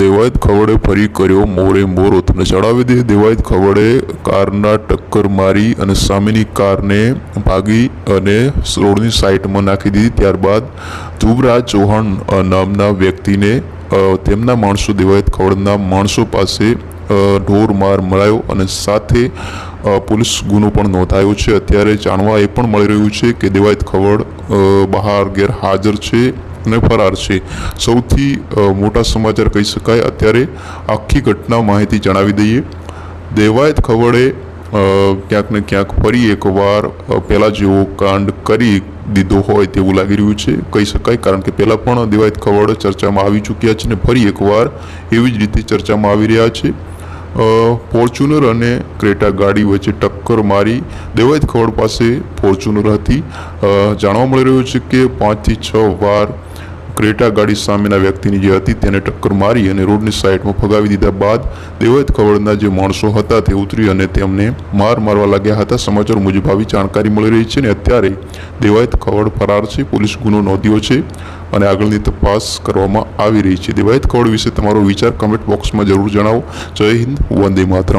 દેવાયત ખવડે ફરી કર્યો મોરે મોરો તમને જણાવી દઈએ દેવાયત ખવડે કારના ટક્કર મારી અને સામેની કારને ભાગી અને રોડની સાઈડમાં નાખી દીધી. ત્યારબાદ ધ્રુવરાજ ચૌહાણ નામના વ્યક્તિને તેમના માણસો, દેવાયત ખવડના માણસો પાસે ઢોર માર મળાયો અને સાથે પોલીસ ગુનો પણ નોંધાયો છે. અત્યારે જાણવા એ પણ મળી રહ્યું છે કે દેવાયત ખવડ બહાર ગેરહાજર છે. અને ફરાર છે. સૌથી મોટા સમાચાર કહી શકાય. અત્યારે આખી ઘટના માહિતી જણાવી દઈએ. દેવાયત ખવડે ક્યાંક ને ક્યાંક ફરી એકવાર પહેલાં જેવો કાંડ કરી દીધો હોય તેવું લાગી રહ્યું છે. કહી શકાય, કારણ કે પહેલાં પણ દેવાયત ખવડ ચર્ચામાં આવી ચૂક્યા છે ને ફરી એકવાર એવી જ રીતે ચર્ચામાં આવી રહ્યા છે. ફોર્ચ્યુનર અને ક્રેટા ગાડી વચ્ચે ટક્કર મારી દેવાયત ખવડ પાસે ફોર્ચ્યુનર હતી. જાણવા મળી રહ્યું છે કે પાંચથી છ વાર ક્રેટા ગાડી સામેના વ્યક્તિની જે હતી તેને ટક્કર મારી અને રોડની સાઈડમાં ફગાવી દીધા બાદ દેવત ખવડના જે માણસો હતા તે ઉતરી અને તેમને માર મારવા લાગ્યા હતા. સમાચાર મુજબ આવી જાણકારી મળી રહી છે અને અત્યારે દેવાયત ખવડ ફરાર છે. પોલીસ ગુનો નોંધ્યો છે અને આગળની તપાસ કરવામાં આવી રહી છે. દેવાયત ખવડ વિશે તમારો વિચાર કમેન્ટ બોક્સમાં જરૂર જણાવો. જય હિન્દ, વંદે માતરમ.